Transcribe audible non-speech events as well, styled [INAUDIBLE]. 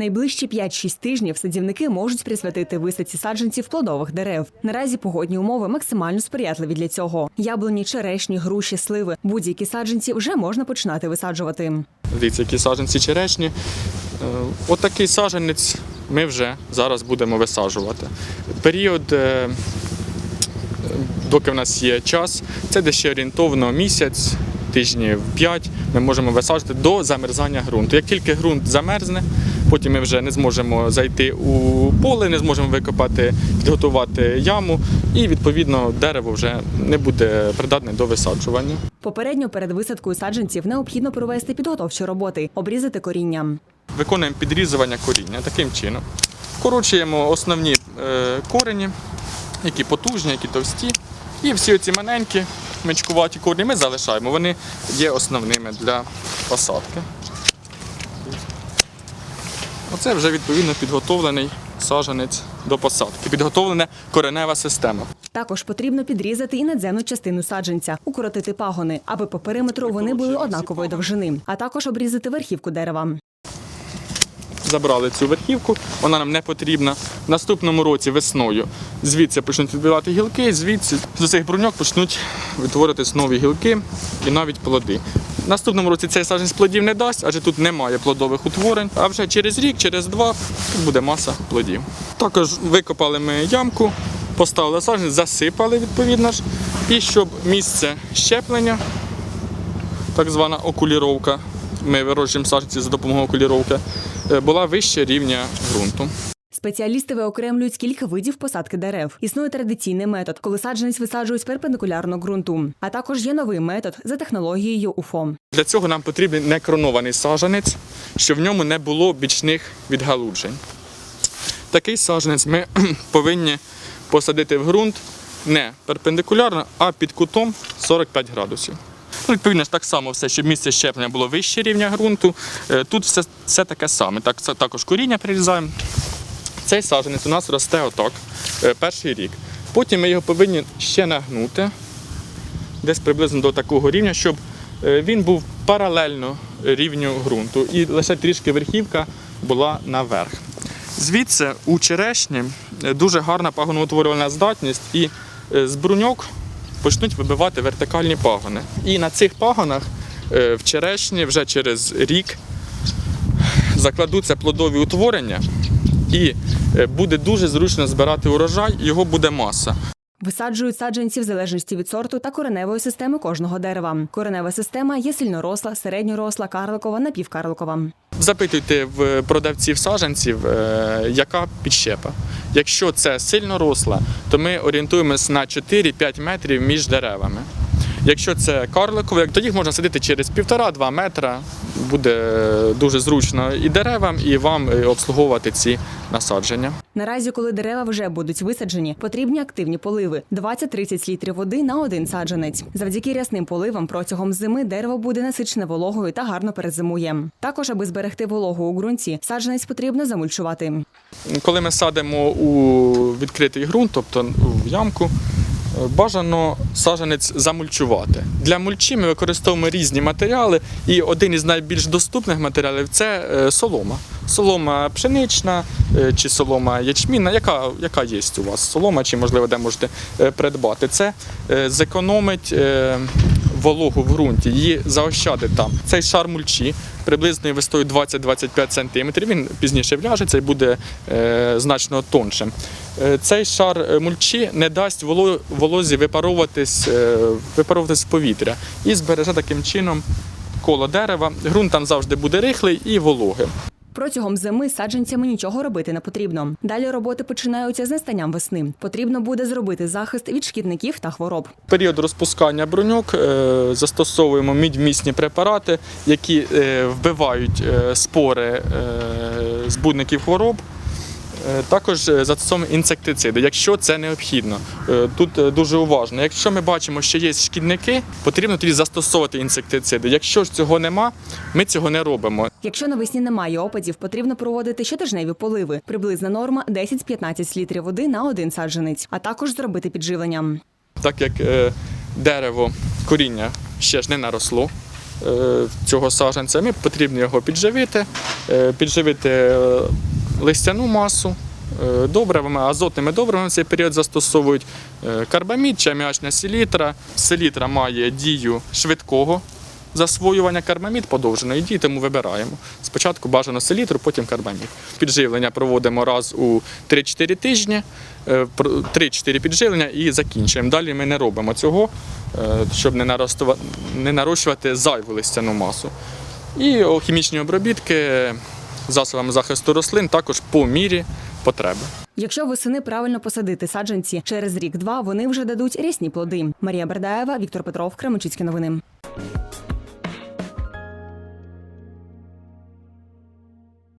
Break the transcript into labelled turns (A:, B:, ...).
A: Найближчі 5-6 тижнів садівники можуть присвятити висадці саджанців плодових дерев. Наразі погодні умови максимально сприятливі для цього. Яблуні, черешні, груші, сливи. Будь-які саджанці вже можна починати висаджувати.
B: Дивіться, які саджанці черешні. Е, Отакий саджанець ми вже зараз будемо висаджувати. Період, е, доки в нас є час, це десь ще орієнтовно місяць, тижнів 5, ми можемо висаджувати до замерзання ґрунту. Як тільки ґрунт замерзне, потім ми вже не зможемо зайти у поле, не зможемо викопати, підготувати яму, і відповідно дерево вже не буде придатне до висаджування.
A: Попередньо перед висадкою саджанців необхідно провести підготовчі роботи, обрізати коріння.
B: Виконуємо підрізування коріння таким чином. Вкорочуємо основні е, корені, які потужні, які товсті. І всі ці маленькі мечкуваті корені ми залишаємо. Вони є основними для посадки. Оце вже відповідно підготовлений саджанець до посадки. Підготовлена коренева система.
A: Також потрібно підрізати і надземну частину саджанця, укоротити пагони, аби по периметру вони були однакової довжини, а також обрізати верхівку дерева.
B: забрали цю верхівку, вона нам не потрібна. В наступному році весною звідси почнуть відбивати гілки, звідси з цих бруньок почнуть витворитись нові гілки і навіть плоди. Наступному році цей саджанець плодів не дасть, адже тут немає плодових утворень. А вже через рік, через два тут буде маса плодів. Також викопали ми ямку, поставили саджанець, засипали відповідно ж. І щоб місце щеплення, так звана окуліровка, ми вирощуємо саджанці за допомогою окуліровки, е, була вище рівня ґрунту.
A: Спеціалісти виокремлюють кілька видів посадки дерев. Існує традиційний метод, коли саджанець висаджують перпендикулярно ґрунту. А також є новий метод за технологією УФО.
B: Для цього нам потрібен некронований саджанець, щоб в ньому не було бічних відгалуджень. Такий саджанець ми [CLEARS THROAT] повинні посадити в ґрунт не перпендикулярно, а під кутом 45 градусів. Ну, відповідно так само все, щоб місце щеплення було вище рівня ґрунту. Е, Тут все, все таке саме. Так, також коріння прирізаємо. Цей саджанець у нас росте отак е, перший рік. Потім ми його повинні ще нагнути десь приблизно до такого рівня, щоб е, він був паралельно рівню ґрунту і лише трішки верхівка була наверх. Звідси у черешні е, дуже гарна пагоноутворювальна здатність, і з бруньок почнуть вибивати вертикальні пагони. І на цих пагонах в черешні вже через рік закладуться плодові утворення, і е, буде дуже зручно збирати урожай, його буде маса.
A: Висаджують саджанці в залежності від сорту та кореневої системи кожного дерева. Коренева система є сильноросла, середньоросла, карликова, напівкарликова.
B: Запитуйте в продавців саджанців, е, яка підщепа. Якщо це сильно росла, то ми орієнтуємось на 4-5 метрів між деревами. Якщо це карликове, то їх можна садити через 1,5-2 метра. Буде дуже зручно і деревам, і вам обслуговувати ці насадження.
A: Наразі, коли дерева вже будуть висаджені, потрібні активні поливи 20-30 літрів води на один саджанець. Завдяки рясним поливам протягом зими дерево буде насичене вологою та гарно перезимує. Також, аби зберегти вологу у ґрунті, саджанець потрібно замульчувати.
B: Коли ми садимо у відкритий ґрунт, тобто в ямку, бажано саджанець замульчувати. Для мульчі ми використовуємо різні матеріали, і один із найбільш доступних матеріалів це е, солома. Солома пшенична е, чи солома ячмінна, яка, яка є у вас солома, чи можливо де можете е, придбати. Це е, зекономить е, вологу в ґрунті, її заощадить там. Цей шар мульчі приблизно вистою 20-25 см, він пізніше вляжеться і буде е, значно тоншим. Е, Цей шар е, мульчі не дасть волозі випаровуватись, випаровуватись в повітря і збереже таким чином коло дерева. Ґрунт там завжди буде рихлий і вологим.
A: Протягом зими саджанцями нічого робити не потрібно. Далі роботи починаються з настанням весни. Потрібно буде зробити захист від шкідників та хвороб.
B: Період розпускання бруньок е, застосовуємо мідьмісні препарати, які е, вбивають е, спори збудників хвороб. Е, Також е, застосовуємо інсектициди, якщо це необхідно. Е, Тут дуже уважно. Якщо ми бачимо, що є шкідники, потрібно тоді застосовувати інсектициди. Якщо ж цього нема, ми цього не робимо.
A: Якщо навесні немає опадів, потрібно проводити щотижневі поливи. Приблизна норма 10-15 літрів води на один саджанець, а також зробити підживлення.
B: Так як дерево коріння ще ж не наросло, цього саджанця. Ми потрібно його підживити, підживити листяну масу. е, Добривами, азотними добривами в цей період застосовують е, карбамід чи аміачна селітра. Селітра має дію швидкого засвоювання карбамід подовженої дії, тому вибираємо. Спочатку бажано селітру, потім карбамід. Підживлення проводимо раз у 3-4 тижні, е, про- 3-4 підживлення і закінчуємо. Далі ми не робимо цього, е, щоб не нарощувати зайву листяну масу. І хімічні обробітки засобами захисту рослин також по мірі потреби.
A: Якщо восени правильно посадити саджанці, через рік-два вони вже дадуть рясні плоди. Марія Бердаєва, Віктор Петров, Кременчуцькі новини.